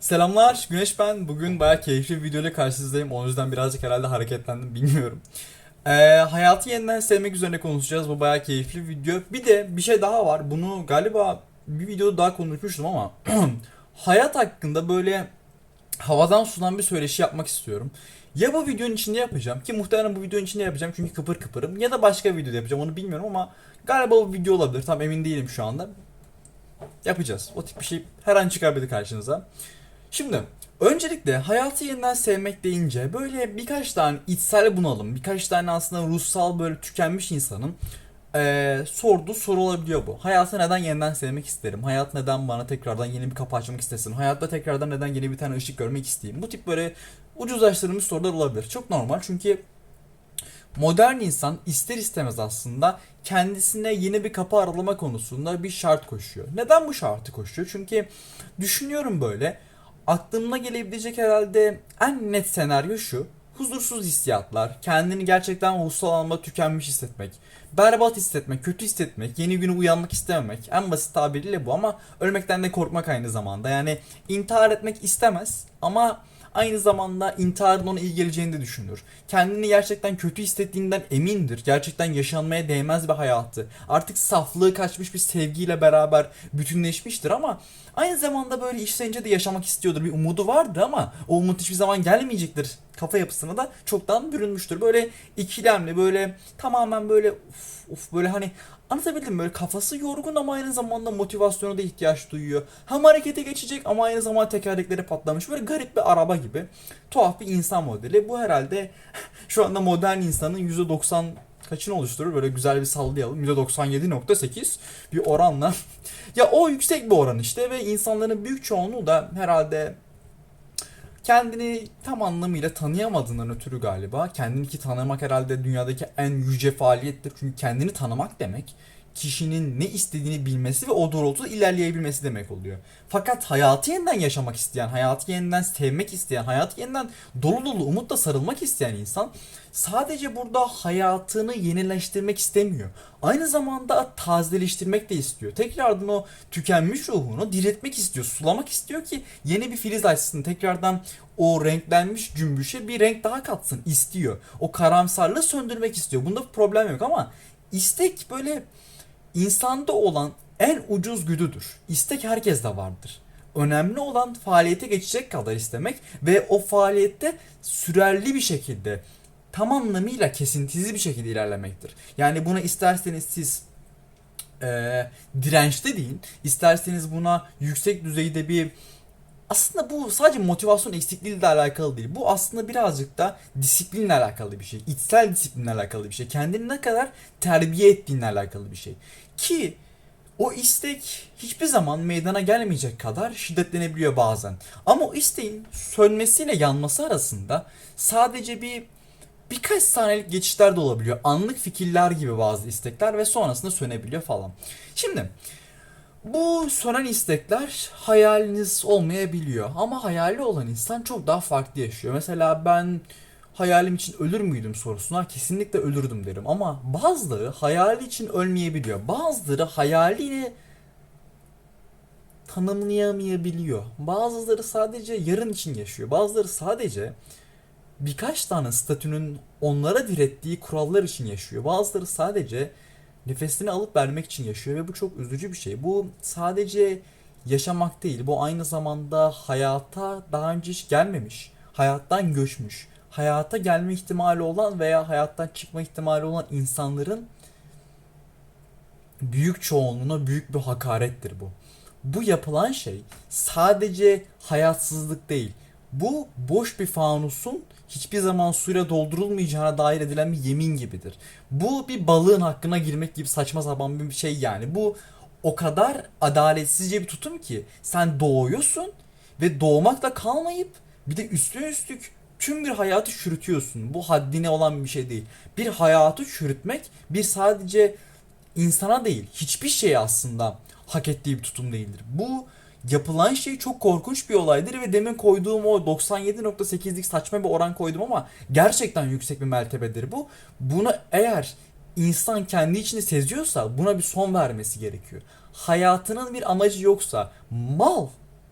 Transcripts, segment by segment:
Selamlar, Güneş ben. Bugün bayağı keyifli bir videoyla karşınızdayım. O yüzden birazcık herhalde hareketlendim, bilmiyorum. Ee, hayatı yeniden sevmek üzerine konuşacağız. Bu bayağı keyifli bir video. Bir de bir şey daha var. Bunu galiba bir videoda daha konuşmuştum ama hayat hakkında böyle havadan sudan bir söyleşi yapmak istiyorum. Ya bu videonun içinde yapacağım ki muhtemelen bu videonun içinde yapacağım çünkü kıpır kıpırım ya da başka bir videoda yapacağım onu bilmiyorum ama galiba bu video olabilir tam emin değilim şu anda. Yapacağız. O tip bir şey her an çıkabilir karşınıza. Şimdi öncelikle hayatı yeniden sevmek deyince böyle birkaç tane içsel bunalım, birkaç tane aslında ruhsal böyle tükenmiş insanın eee sorduğu soru olabiliyor bu. Hayatı neden yeniden sevmek isterim? Hayat neden bana tekrardan yeni bir kapı açmak istesin? Hayatta tekrardan neden yeni bir tane ışık görmek isteyeyim? Bu tip böyle ucuzlaştırılmış sorular olabilir. Çok normal çünkü modern insan ister istemez aslında kendisine yeni bir kapı aralama konusunda bir şart koşuyor. Neden bu şartı koşuyor? Çünkü düşünüyorum böyle aklımda gelebilecek herhalde en net senaryo şu. Huzursuz hissiyatlar, kendini gerçekten ruhsal anlamda tükenmiş hissetmek, berbat hissetmek, kötü hissetmek, yeni güne uyanmak istememek. En basit tabiriyle bu ama ölmekten de korkmak aynı zamanda. Yani intihar etmek istemez ama aynı zamanda intiharın ona iyi geleceğini de düşünür. Kendini gerçekten kötü hissettiğinden emindir. Gerçekten yaşanmaya değmez bir hayatı. Artık saflığı kaçmış bir sevgiyle beraber bütünleşmiştir ama aynı zamanda böyle işleyince de yaşamak istiyordur. Bir umudu vardır ama o umut hiçbir zaman gelmeyecektir. Kafa yapısına da çoktan bürünmüştür. Böyle ikilemli böyle tamamen böyle uf, uf böyle hani Anlatabildim mi? böyle kafası yorgun ama aynı zamanda motivasyona da ihtiyaç duyuyor. Hem harekete geçecek ama aynı zamanda tekerlekleri patlamış. Böyle garip bir araba gibi. Tuhaf bir insan modeli. Bu herhalde şu anda modern insanın %90 kaçını oluşturur? Böyle güzel bir sallayalım. %97.8 bir oranla. ya o yüksek bir oran işte ve insanların büyük çoğunluğu da herhalde kendini tam anlamıyla tanıyamadığından ötürü galiba. Kendini ki tanımak herhalde dünyadaki en yüce faaliyettir. Çünkü kendini tanımak demek kişinin ne istediğini bilmesi ve o doğrultuda ilerleyebilmesi demek oluyor. Fakat hayatı yeniden yaşamak isteyen, hayatı yeniden sevmek isteyen, hayatı yeniden dolu dolu umutla sarılmak isteyen insan sadece burada hayatını yenileştirmek istemiyor. Aynı zamanda tazeleştirmek de istiyor. Tekrardan o tükenmiş ruhunu diriltmek istiyor, sulamak istiyor ki yeni bir filiz açsın. Tekrardan o renklenmiş cümbüşe bir renk daha katsın istiyor. O karamsarlığı söndürmek istiyor. Bunda problem yok ama istek böyle insanda olan en ucuz güdüdür. İstek herkeste vardır. Önemli olan faaliyete geçecek kadar istemek ve o faaliyette sürerli bir şekilde tam anlamıyla kesintisiz bir şekilde ilerlemektir. Yani buna isterseniz siz e, dirençli deyin, isterseniz buna yüksek düzeyde bir aslında bu sadece motivasyon eksikliğiyle alakalı değil. Bu aslında birazcık da disiplinle alakalı bir şey. İçsel disiplinle alakalı bir şey. Kendini ne kadar terbiye ettiğinle alakalı bir şey. Ki o istek hiçbir zaman meydana gelmeyecek kadar şiddetlenebiliyor bazen. Ama o isteğin sönmesiyle yanması arasında sadece bir birkaç saniyelik geçişler de olabiliyor. Anlık fikirler gibi bazı istekler ve sonrasında sönebiliyor falan. Şimdi bu sönen istekler hayaliniz olmayabiliyor ama hayali olan insan çok daha farklı yaşıyor. Mesela ben hayalim için ölür müydüm sorusuna kesinlikle ölürdüm derim ama bazıları hayali için ölmeyebiliyor. Bazıları hayalini tanımlayamayabiliyor. Bazıları sadece yarın için yaşıyor. Bazıları sadece birkaç tane statünün onlara direttiği kurallar için yaşıyor. Bazıları sadece nefesini alıp vermek için yaşıyor ve bu çok üzücü bir şey. Bu sadece yaşamak değil. Bu aynı zamanda hayata daha önce hiç gelmemiş. Hayattan göçmüş. Hayata gelme ihtimali olan veya hayattan çıkma ihtimali olan insanların büyük çoğunluğuna büyük bir hakarettir bu. Bu yapılan şey sadece hayatsızlık değil. Bu boş bir fanusun hiçbir zaman suyla doldurulmayacağına dair edilen bir yemin gibidir. Bu bir balığın hakkına girmek gibi saçma sapan bir şey yani. Bu o kadar adaletsizce bir tutum ki sen doğuyorsun ve doğmakla kalmayıp bir de üstüne üstlük tüm bir hayatı çürütüyorsun. Bu haddine olan bir şey değil. Bir hayatı çürütmek bir sadece insana değil hiçbir şey aslında hak ettiği bir tutum değildir. Bu yapılan şey çok korkunç bir olaydır ve demin koyduğum o 97.8'lik saçma bir oran koydum ama gerçekten yüksek bir mertebedir bu. Bunu eğer insan kendi içinde seziyorsa buna bir son vermesi gerekiyor. Hayatının bir amacı yoksa mal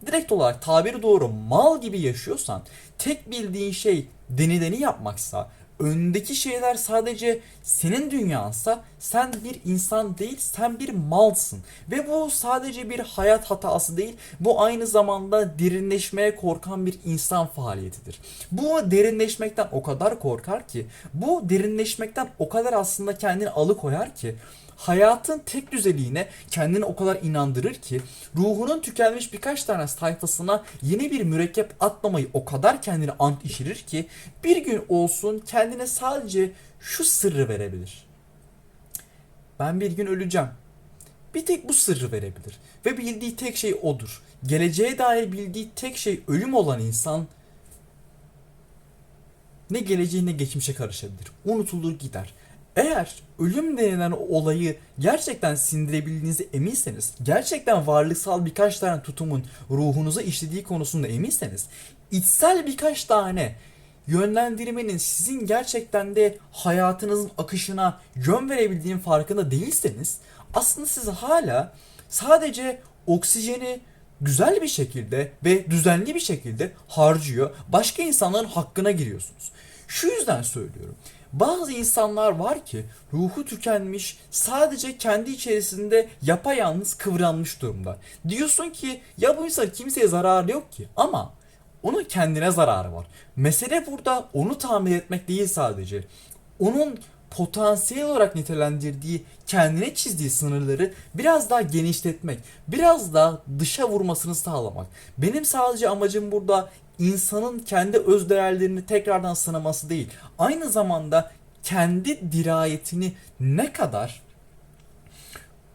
direkt olarak tabiri doğru mal gibi yaşıyorsan tek bildiğin şey deni deni yapmaksa önündeki şeyler sadece senin dünyansa sen bir insan değil sen bir malsın ve bu sadece bir hayat hatası değil bu aynı zamanda derinleşmeye korkan bir insan faaliyetidir. Bu derinleşmekten o kadar korkar ki bu derinleşmekten o kadar aslında kendini alıkoyar ki hayatın tek düzeliğine kendini o kadar inandırır ki ruhunun tükenmiş birkaç tane sayfasına yeni bir mürekkep atmamayı o kadar kendini ant işirir ki bir gün olsun kendine sadece şu sırrı verebilir. Ben bir gün öleceğim. Bir tek bu sırrı verebilir. Ve bildiği tek şey odur. Geleceğe dair bildiği tek şey ölüm olan insan ne geleceğe ne geçmişe karışabilir. Unutulur gider. Eğer ölüm denilen olayı gerçekten sindirebildiğinize eminseniz, gerçekten varlıksal birkaç tane tutumun ruhunuza işlediği konusunda eminseniz, içsel birkaç tane yönlendirmenin sizin gerçekten de hayatınızın akışına yön verebildiğinin farkında değilseniz, aslında siz hala sadece oksijeni güzel bir şekilde ve düzenli bir şekilde harcıyor. Başka insanların hakkına giriyorsunuz. Şu yüzden söylüyorum. Bazı insanlar var ki ruhu tükenmiş, sadece kendi içerisinde yapayalnız kıvranmış durumda. Diyorsun ki ya bu insan kimseye zararı yok ki ama onun kendine zararı var. Mesele burada onu tamir etmek değil sadece. Onun potansiyel olarak nitelendirdiği, kendine çizdiği sınırları biraz daha genişletmek, biraz daha dışa vurmasını sağlamak. Benim sadece amacım burada insanın kendi öz değerlerini tekrardan sınaması değil. Aynı zamanda kendi dirayetini ne kadar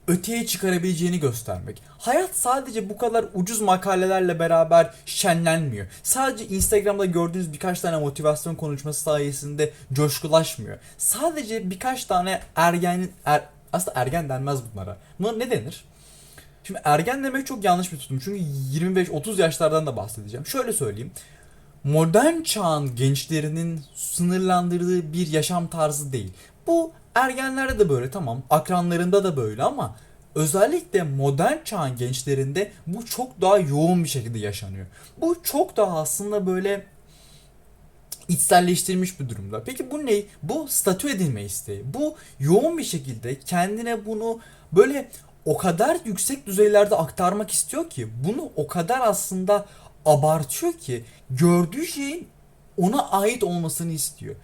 öteye çıkarabileceğini göstermek. Hayat sadece bu kadar ucuz makalelerle beraber şenlenmiyor. Sadece Instagram'da gördüğünüz birkaç tane motivasyon konuşması sayesinde coşkulaşmıyor. Sadece birkaç tane ergen er, aslında ergen denmez bunlara. Buna ne denir? Şimdi ergen demek çok yanlış bir tutum. Çünkü 25-30 yaşlardan da bahsedeceğim. Şöyle söyleyeyim. Modern çağın gençlerinin sınırlandırdığı bir yaşam tarzı değil. Bu ergenlerde de böyle tamam. Akranlarında da böyle ama özellikle modern çağın gençlerinde bu çok daha yoğun bir şekilde yaşanıyor. Bu çok daha aslında böyle içselleştirilmiş bir durumda. Peki bu ne? Bu statü edilme isteği. Bu yoğun bir şekilde kendine bunu böyle o kadar yüksek düzeylerde aktarmak istiyor ki bunu o kadar aslında abartıyor ki gördüğü şeyin ona ait olmasını istiyor.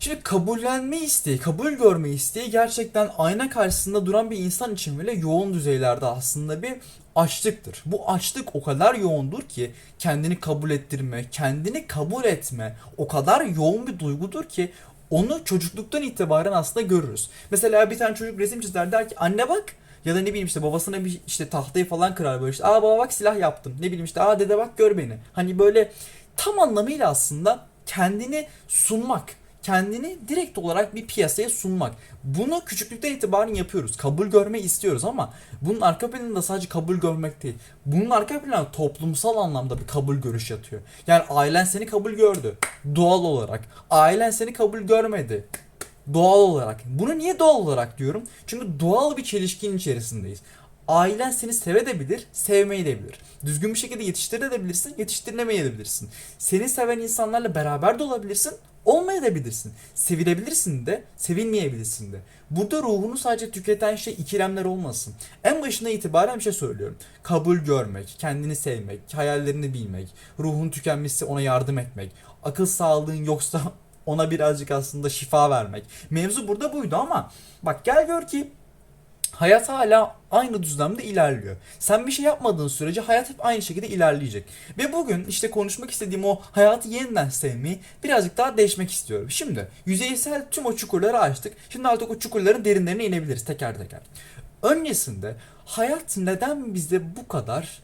Şimdi kabullenme isteği, kabul görme isteği gerçekten ayna karşısında duran bir insan için bile yoğun düzeylerde aslında bir açlıktır. Bu açlık o kadar yoğundur ki kendini kabul ettirme, kendini kabul etme o kadar yoğun bir duygudur ki onu çocukluktan itibaren aslında görürüz. Mesela bir tane çocuk resim çizer der ki anne bak ya da ne bileyim işte babasına bir işte tahtayı falan kırar böyle işte aa baba bak silah yaptım ne bileyim işte aa dede bak gör beni. Hani böyle tam anlamıyla aslında kendini sunmak kendini direkt olarak bir piyasaya sunmak. Bunu küçüklükten itibaren yapıyoruz. Kabul görme istiyoruz ama bunun arka planında sadece kabul görmek değil. Bunun arka planında toplumsal anlamda bir kabul görüş yatıyor. Yani ailen seni kabul gördü. Doğal olarak. Ailen seni kabul görmedi. Doğal olarak. Bunu niye doğal olarak diyorum? Çünkü doğal bir çelişkinin içerisindeyiz. Ailen seni sevebilir, sevmeyebilir. Düzgün bir şekilde yetiştirebilirsin, yetiştirilemeyebilirsin. Seni seven insanlarla beraber de olabilirsin, olmayabilirsin. Sevilebilirsin de, sevilmeyebilirsin de. Burada ruhunu sadece tüketen şey ikilemler olmasın. En başına itibaren bir şey söylüyorum. Kabul görmek, kendini sevmek, hayallerini bilmek, ruhun tükenmişse ona yardım etmek, akıl sağlığın yoksa ona birazcık aslında şifa vermek. Mevzu burada buydu ama bak gel gör ki hayat hala aynı düzlemde ilerliyor. Sen bir şey yapmadığın sürece hayat hep aynı şekilde ilerleyecek. Ve bugün işte konuşmak istediğim o hayatı yeniden sevmeyi birazcık daha değişmek istiyorum. Şimdi yüzeysel tüm o çukurları açtık. Şimdi artık o çukurların derinlerine inebiliriz teker teker. Öncesinde hayat neden bize bu kadar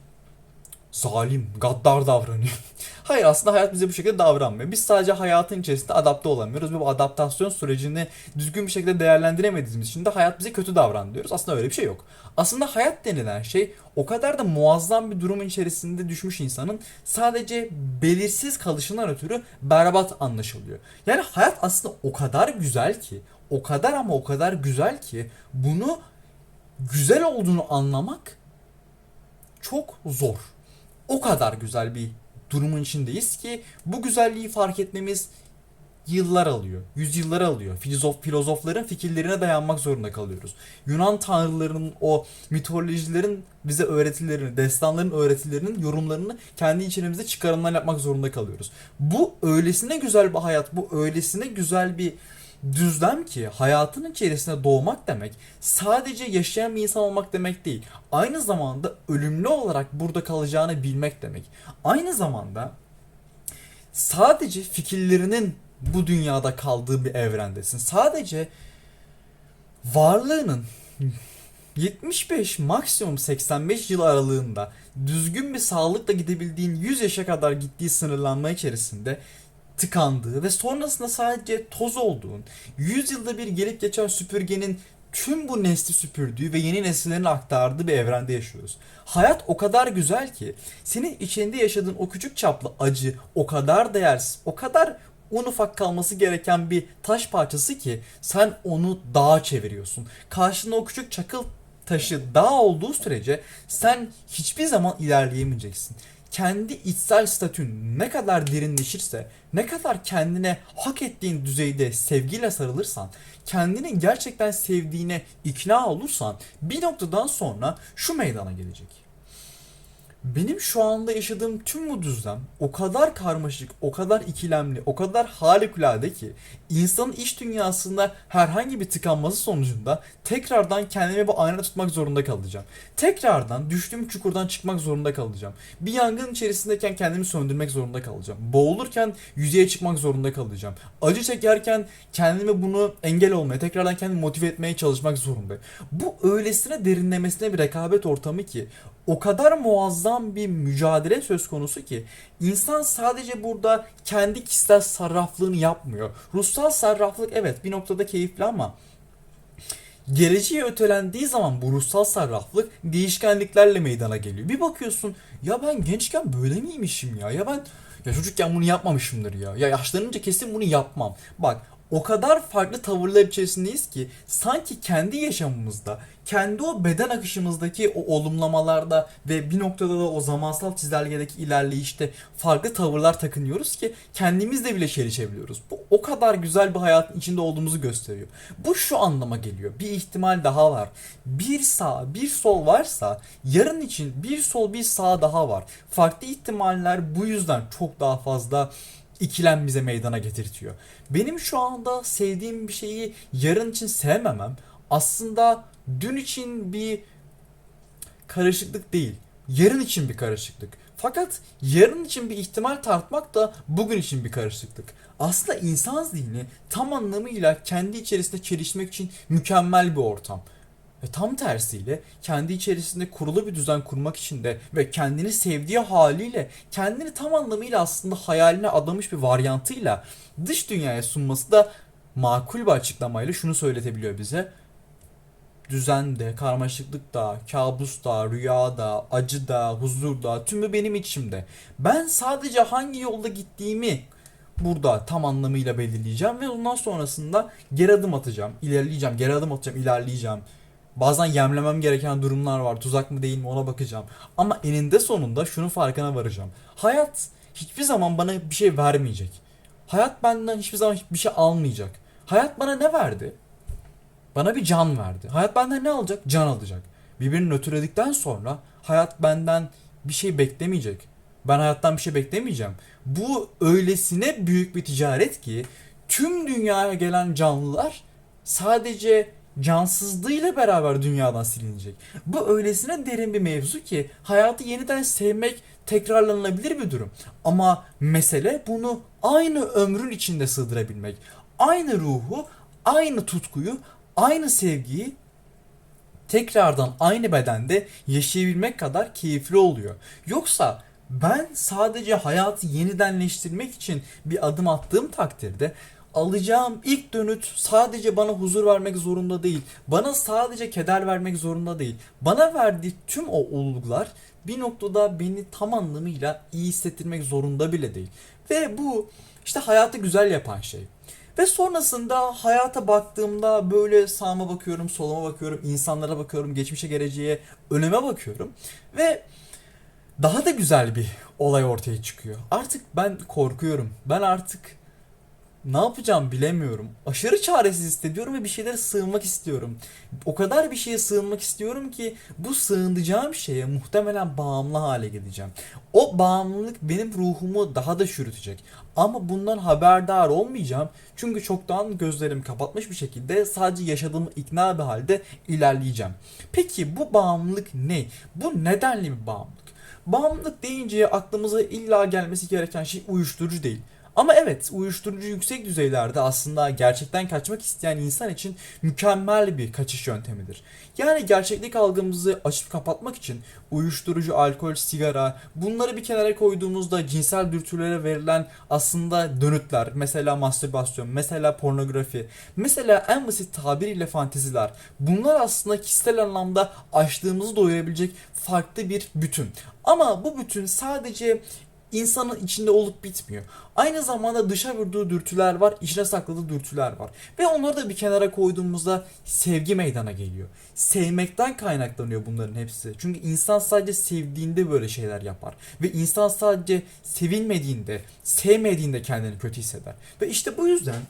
zalim, gaddar davranıyor. Hayır aslında hayat bize bu şekilde davranmıyor. Biz sadece hayatın içerisinde adapte olamıyoruz ve bu adaptasyon sürecini düzgün bir şekilde değerlendiremediğimiz için de hayat bize kötü davran diyoruz. Aslında öyle bir şey yok. Aslında hayat denilen şey o kadar da muazzam bir durumun içerisinde düşmüş insanın sadece belirsiz kalışından ötürü berbat anlaşılıyor. Yani hayat aslında o kadar güzel ki, o kadar ama o kadar güzel ki bunu güzel olduğunu anlamak çok zor. O kadar güzel bir durumun içindeyiz ki bu güzelliği fark etmemiz yıllar alıyor. Yüzyıllar alıyor. Filozof, filozofların fikirlerine dayanmak zorunda kalıyoruz. Yunan tanrılarının o mitolojilerin bize öğretilerini, destanların öğretilerinin yorumlarını kendi içerimizde çıkarımlar yapmak zorunda kalıyoruz. Bu öylesine güzel bir hayat, bu öylesine güzel bir düzlem ki hayatın içerisinde doğmak demek sadece yaşayan bir insan olmak demek değil. Aynı zamanda ölümlü olarak burada kalacağını bilmek demek. Aynı zamanda sadece fikirlerinin bu dünyada kaldığı bir evrendesin. Sadece varlığının 75 maksimum 85 yıl aralığında düzgün bir sağlıkla gidebildiğin 100 yaşa kadar gittiği sınırlanma içerisinde tıkandığı ve sonrasında sadece toz olduğun, 100 yılda bir gelip geçen süpürgenin tüm bu nesli süpürdüğü ve yeni nesillerin aktardığı bir evrende yaşıyoruz. Hayat o kadar güzel ki senin içinde yaşadığın o küçük çaplı acı o kadar değersiz, o kadar un ufak kalması gereken bir taş parçası ki sen onu dağa çeviriyorsun. Karşında o küçük çakıl taşı dağ olduğu sürece sen hiçbir zaman ilerleyemeyeceksin. Kendi içsel statün ne kadar derinleşirse, ne kadar kendine hak ettiğin düzeyde sevgiyle sarılırsan, kendini gerçekten sevdiğine ikna olursan bir noktadan sonra şu meydana gelecek. Benim şu anda yaşadığım tüm bu düzlem o kadar karmaşık, o kadar ikilemli, o kadar harikulade ki insanın iç dünyasında herhangi bir tıkanması sonucunda tekrardan kendimi bu aynada tutmak zorunda kalacağım. Tekrardan düştüğüm çukurdan çıkmak zorunda kalacağım. Bir yangın içerisindeyken kendimi söndürmek zorunda kalacağım. Boğulurken yüzeye çıkmak zorunda kalacağım. Acı çekerken kendime bunu engel olmaya, tekrardan kendimi motive etmeye çalışmak zorundayım. Bu öylesine derinlemesine bir rekabet ortamı ki o kadar muazzam bir mücadele söz konusu ki insan sadece burada kendi kişisel sarraflığını yapmıyor. Ruhsal sarraflık evet bir noktada keyifli ama geleceğe ötelendiği zaman bu ruhsal sarraflık değişkenliklerle meydana geliyor. Bir bakıyorsun ya ben gençken böyle miymişim ya ya ben ya çocukken bunu yapmamışımdır ya. Ya yaşlanınca kesin bunu yapmam. Bak o kadar farklı tavırlar içerisindeyiz ki sanki kendi yaşamımızda, kendi o beden akışımızdaki o olumlamalarda ve bir noktada da o zamansal çizelgedeki ilerleyişte farklı tavırlar takınıyoruz ki kendimizle bile çelişebiliyoruz. Bu o kadar güzel bir hayatın içinde olduğumuzu gösteriyor. Bu şu anlama geliyor. Bir ihtimal daha var. Bir sağ, bir sol varsa yarın için bir sol, bir sağ daha var. Farklı ihtimaller bu yüzden çok daha fazla ikilem bize meydana getirtiyor. Benim şu anda sevdiğim bir şeyi yarın için sevmemem aslında dün için bir karışıklık değil. Yarın için bir karışıklık. Fakat yarın için bir ihtimal tartmak da bugün için bir karışıklık. Aslında insan zihni tam anlamıyla kendi içerisinde çelişmek için mükemmel bir ortam. Ve tam tersiyle kendi içerisinde kurulu bir düzen kurmak için de ve kendini sevdiği haliyle kendini tam anlamıyla aslında hayaline adamış bir varyantıyla dış dünyaya sunması da makul bir açıklamayla şunu söyletebiliyor bize. Düzende, karmaşıklık da, kabus da, rüya da, acı da, huzur da tümü benim içimde. Ben sadece hangi yolda gittiğimi burada tam anlamıyla belirleyeceğim ve ondan sonrasında geri adım atacağım, ilerleyeceğim, geri adım atacağım, ilerleyeceğim. Bazen yemlemem gereken durumlar var. Tuzak mı değil mi ona bakacağım. Ama eninde sonunda şunun farkına varacağım. Hayat hiçbir zaman bana bir şey vermeyecek. Hayat benden hiçbir zaman bir şey almayacak. Hayat bana ne verdi? Bana bir can verdi. Hayat benden ne alacak? Can alacak. Birbirini nötrledikten sonra hayat benden bir şey beklemeyecek. Ben hayattan bir şey beklemeyeceğim. Bu öylesine büyük bir ticaret ki tüm dünyaya gelen canlılar sadece cansızlığıyla beraber dünyadan silinecek. Bu öylesine derin bir mevzu ki hayatı yeniden sevmek tekrarlanabilir bir durum. Ama mesele bunu aynı ömrün içinde sığdırabilmek. Aynı ruhu, aynı tutkuyu, aynı sevgiyi tekrardan aynı bedende yaşayabilmek kadar keyifli oluyor. Yoksa ben sadece hayatı yenidenleştirmek için bir adım attığım takdirde alacağım ilk dönüt sadece bana huzur vermek zorunda değil. Bana sadece keder vermek zorunda değil. Bana verdiği tüm o olgular bir noktada beni tam anlamıyla iyi hissettirmek zorunda bile değil. Ve bu işte hayatı güzel yapan şey. Ve sonrasında hayata baktığımda böyle sağıma bakıyorum, soluma bakıyorum, insanlara bakıyorum, geçmişe geleceğe, öneme bakıyorum. Ve daha da güzel bir olay ortaya çıkıyor. Artık ben korkuyorum. Ben artık ne yapacağım bilemiyorum. Aşırı çaresiz hissediyorum ve bir şeylere sığınmak istiyorum. O kadar bir şeye sığınmak istiyorum ki bu sığınacağım şeye muhtemelen bağımlı hale geleceğim. O bağımlılık benim ruhumu daha da çürütecek. Ama bundan haberdar olmayacağım. Çünkü çoktan gözlerimi kapatmış bir şekilde sadece yaşadığımı ikna bir halde ilerleyeceğim. Peki bu bağımlılık ne? Bu nedenli bir bağımlılık? Bağımlılık deyince aklımıza illa gelmesi gereken şey uyuşturucu değil. Ama evet uyuşturucu yüksek düzeylerde aslında gerçekten kaçmak isteyen insan için mükemmel bir kaçış yöntemidir. Yani gerçeklik algımızı açıp kapatmak için uyuşturucu, alkol, sigara bunları bir kenara koyduğumuzda cinsel dürtülere verilen aslında dönütler, mesela mastürbasyon, mesela pornografi, mesela en basit tabiriyle fanteziler bunlar aslında kişisel anlamda açlığımızı doyurabilecek farklı bir bütün. Ama bu bütün sadece insanın içinde olup bitmiyor. Aynı zamanda dışa vurduğu dürtüler var, içine sakladığı dürtüler var. Ve onları da bir kenara koyduğumuzda sevgi meydana geliyor. Sevmekten kaynaklanıyor bunların hepsi. Çünkü insan sadece sevdiğinde böyle şeyler yapar. Ve insan sadece sevilmediğinde, sevmediğinde kendini kötü hisseder. Ve işte bu yüzden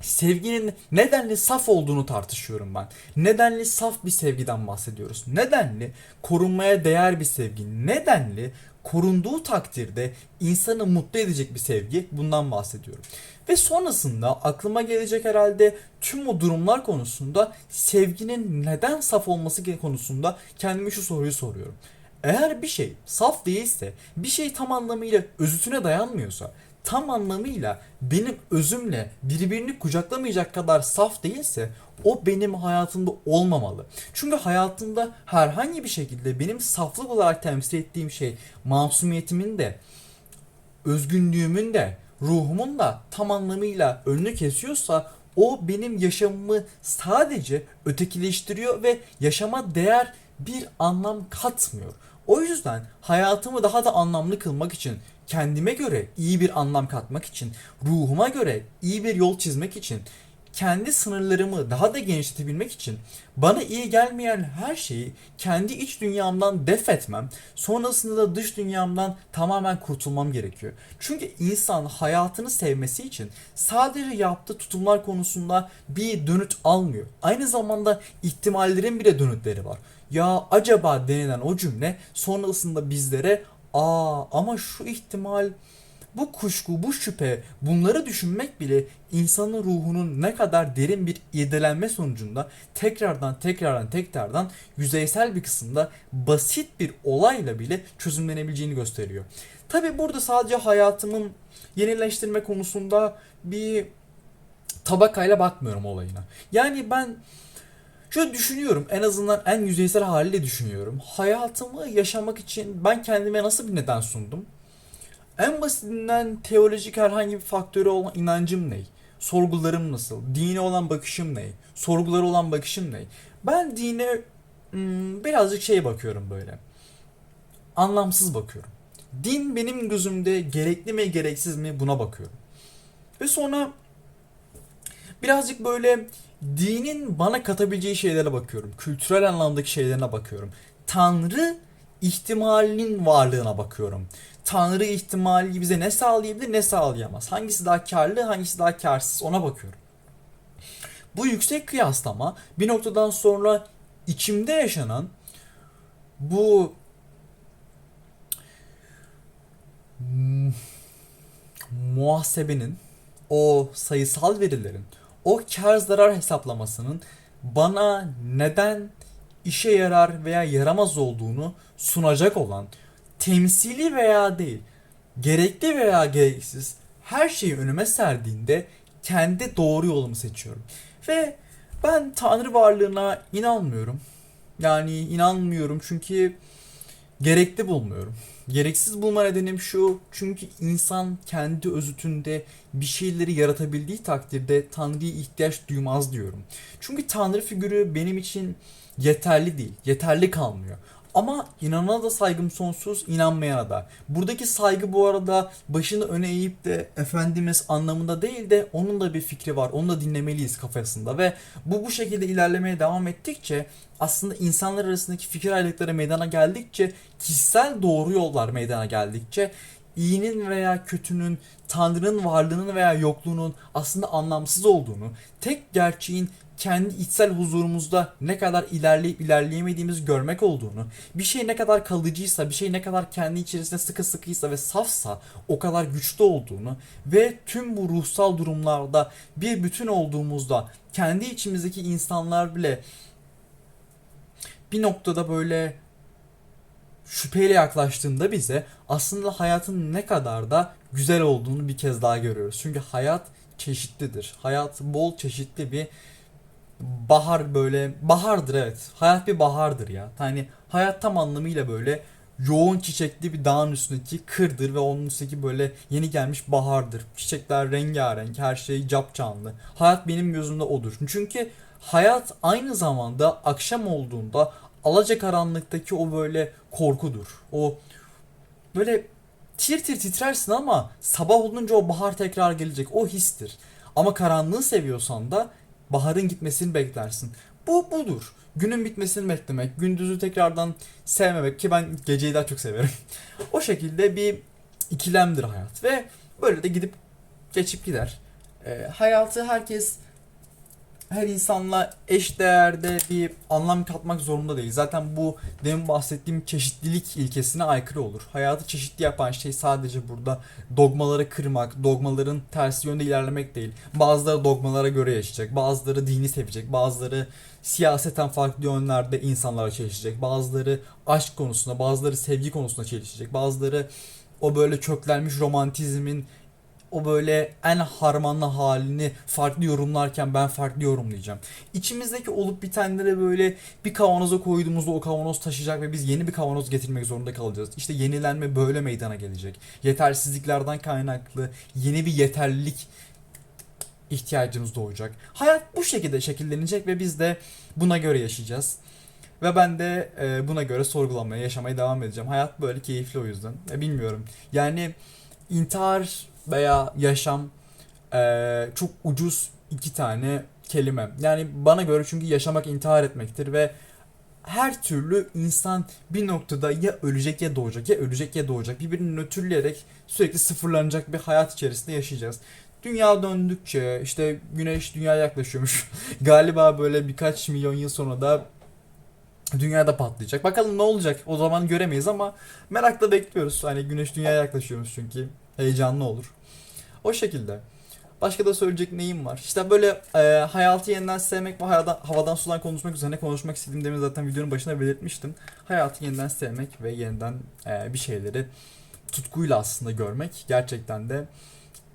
sevginin nedenli saf olduğunu tartışıyorum ben. Nedenli saf bir sevgiden bahsediyoruz. Nedenli korunmaya değer bir sevgi. Nedenli korunduğu takdirde insanı mutlu edecek bir sevgi bundan bahsediyorum. Ve sonrasında aklıma gelecek herhalde tüm o durumlar konusunda sevginin neden saf olması konusunda kendime şu soruyu soruyorum. Eğer bir şey saf değilse, bir şey tam anlamıyla özütüne dayanmıyorsa, tam anlamıyla benim özümle birbirini kucaklamayacak kadar saf değilse o benim hayatımda olmamalı. Çünkü hayatımda herhangi bir şekilde benim saflık olarak temsil ettiğim şey masumiyetimin de özgünlüğümün de ruhumun da tam anlamıyla önünü kesiyorsa o benim yaşamımı sadece ötekileştiriyor ve yaşama değer bir anlam katmıyor. O yüzden hayatımı daha da anlamlı kılmak için kendime göre iyi bir anlam katmak için, ruhuma göre iyi bir yol çizmek için, kendi sınırlarımı daha da genişletebilmek için bana iyi gelmeyen her şeyi kendi iç dünyamdan def etmem, sonrasında da dış dünyamdan tamamen kurtulmam gerekiyor. Çünkü insan hayatını sevmesi için sadece yaptığı tutumlar konusunda bir dönüt almıyor. Aynı zamanda ihtimallerin bile dönütleri var. Ya acaba denilen o cümle sonrasında bizlere aa ama şu ihtimal bu kuşku, bu şüphe, bunları düşünmek bile insanın ruhunun ne kadar derin bir irdelenme sonucunda tekrardan tekrardan tekrardan yüzeysel bir kısımda basit bir olayla bile çözümlenebileceğini gösteriyor. Tabi burada sadece hayatımın yenileştirme konusunda bir tabakayla bakmıyorum olayına. Yani ben Şöyle düşünüyorum en azından en yüzeysel haliyle düşünüyorum. Hayatımı yaşamak için ben kendime nasıl bir neden sundum? En basitinden teolojik herhangi bir faktörü olan inancım ne? Sorgularım nasıl? Dine olan bakışım ne? Sorguları olan bakışım ne? Ben dine hmm, birazcık şey bakıyorum böyle. Anlamsız bakıyorum. Din benim gözümde gerekli mi gereksiz mi buna bakıyorum. Ve sonra birazcık böyle dinin bana katabileceği şeylere bakıyorum. Kültürel anlamdaki şeylerine bakıyorum. Tanrı ihtimalinin varlığına bakıyorum. Tanrı ihtimali bize ne sağlayabilir ne sağlayamaz. Hangisi daha karlı hangisi daha karsız ona bakıyorum. Bu yüksek kıyaslama bir noktadan sonra içimde yaşanan bu muhasebenin o sayısal verilerin o kar zarar hesaplamasının bana neden işe yarar veya yaramaz olduğunu sunacak olan temsili veya değil, gerekli veya gereksiz her şeyi önüme serdiğinde kendi doğru yolumu seçiyorum. Ve ben Tanrı varlığına inanmıyorum. Yani inanmıyorum çünkü gerekli bulmuyorum. Gereksiz bulma nedenim şu. Çünkü insan kendi özütünde bir şeyleri yaratabildiği takdirde Tanrı'ya ihtiyaç duymaz diyorum. Çünkü Tanrı figürü benim için yeterli değil. Yeterli kalmıyor. Ama inanana da saygım sonsuz, inanmayana da. Buradaki saygı bu arada başını öne eğip de efendimiz anlamında değil de onun da bir fikri var. Onu da dinlemeliyiz kafasında ve bu bu şekilde ilerlemeye devam ettikçe aslında insanlar arasındaki fikir ayrılıkları meydana geldikçe kişisel doğru yollar meydana geldikçe iyinin veya kötünün, Tanrı'nın varlığının veya yokluğunun aslında anlamsız olduğunu, tek gerçeğin kendi içsel huzurumuzda ne kadar ilerleyip ilerleyemediğimizi görmek olduğunu, bir şey ne kadar kalıcıysa, bir şey ne kadar kendi içerisinde sıkı sıkıysa ve safsa o kadar güçlü olduğunu ve tüm bu ruhsal durumlarda bir bütün olduğumuzda kendi içimizdeki insanlar bile bir noktada böyle şüpheyle yaklaştığında bize aslında hayatın ne kadar da güzel olduğunu bir kez daha görüyoruz. Çünkü hayat çeşitlidir. Hayat bol çeşitli bir bahar böyle bahardır evet. Hayat bir bahardır ya. Yani hayat tam anlamıyla böyle yoğun çiçekli bir dağın üstündeki kırdır ve onun üstteki böyle yeni gelmiş bahardır. Çiçekler rengarenk, her şey capcanlı. Hayat benim gözümde odur. Çünkü hayat aynı zamanda akşam olduğunda alacakaranlıktaki o böyle korkudur. O böyle tir tir titrersin ama sabah olunca o bahar tekrar gelecek. O histir. Ama karanlığı seviyorsan da baharın gitmesini beklersin. Bu budur. Günün bitmesini beklemek, gündüzü tekrardan sevmemek ki ben geceyi daha çok severim. o şekilde bir ikilemdir hayat ve böyle de gidip geçip gider. Ee, hayatı herkes her insanla eş değerde bir anlam katmak zorunda değil. Zaten bu demin bahsettiğim çeşitlilik ilkesine aykırı olur. Hayatı çeşitli yapan şey sadece burada dogmaları kırmak, dogmaların tersi yönde ilerlemek değil. Bazıları dogmalara göre yaşayacak, bazıları dini sevecek, bazıları siyaseten farklı yönlerde insanlara çelişecek, bazıları aşk konusunda, bazıları sevgi konusunda çelişecek, bazıları o böyle köklenmiş romantizmin o böyle en harmanlı halini farklı yorumlarken ben farklı yorumlayacağım. İçimizdeki olup bitenlere böyle bir kavanoza koyduğumuzda o kavanoz taşıyacak ve biz yeni bir kavanoz getirmek zorunda kalacağız. İşte yenilenme böyle meydana gelecek. Yetersizliklerden kaynaklı yeni bir yeterlilik ihtiyacımız doğacak. Hayat bu şekilde şekillenecek ve biz de buna göre yaşayacağız. Ve ben de e, buna göre sorgulamaya, yaşamaya devam edeceğim. Hayat böyle keyifli o yüzden. E, bilmiyorum. Yani intihar veya yaşam e, çok ucuz iki tane kelime. Yani bana göre çünkü yaşamak intihar etmektir ve her türlü insan bir noktada ya ölecek ya doğacak ya ölecek ya doğacak. Birbirini nötrleyerek sürekli sıfırlanacak bir hayat içerisinde yaşayacağız. Dünya döndükçe işte güneş dünyaya yaklaşıyormuş. Galiba böyle birkaç milyon yıl sonra da dünyada patlayacak. Bakalım ne olacak o zaman göremeyiz ama merakla bekliyoruz. Hani güneş dünyaya yaklaşıyormuş çünkü heyecanlı olur. O şekilde. Başka da söyleyecek neyim var? İşte böyle e, hayatı yeniden sevmek ve havadan, havadan sudan konuşmak üzerine konuşmak istediğim demin zaten videonun başına belirtmiştim. Hayatı yeniden sevmek ve yeniden e, bir şeyleri tutkuyla aslında görmek gerçekten de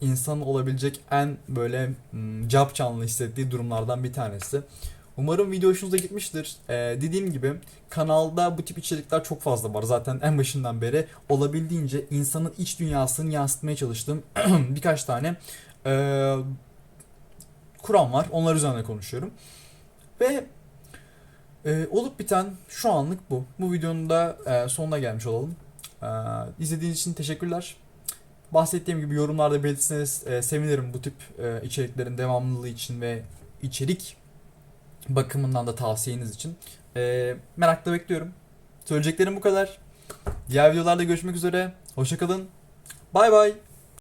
insan olabilecek en böyle m, cap canlı hissettiği durumlardan bir tanesi. Umarım video hoşunuza gitmiştir. Ee, dediğim gibi kanalda bu tip içerikler çok fazla var. Zaten en başından beri olabildiğince insanın iç dünyasını yansıtmaya çalıştığım birkaç tane e, kuram var. Onlar üzerine konuşuyorum. Ve e, olup biten şu anlık bu. Bu videonun da e, sonuna gelmiş olalım. E, izlediğiniz için teşekkürler. Bahsettiğim gibi yorumlarda belirtirseniz e, sevinirim bu tip e, içeriklerin devamlılığı için ve içerik bakımından da tavsiyeniz için. E, merakla bekliyorum. Söyleyeceklerim bu kadar. Diğer videolarda görüşmek üzere. Hoşçakalın. Bay bay.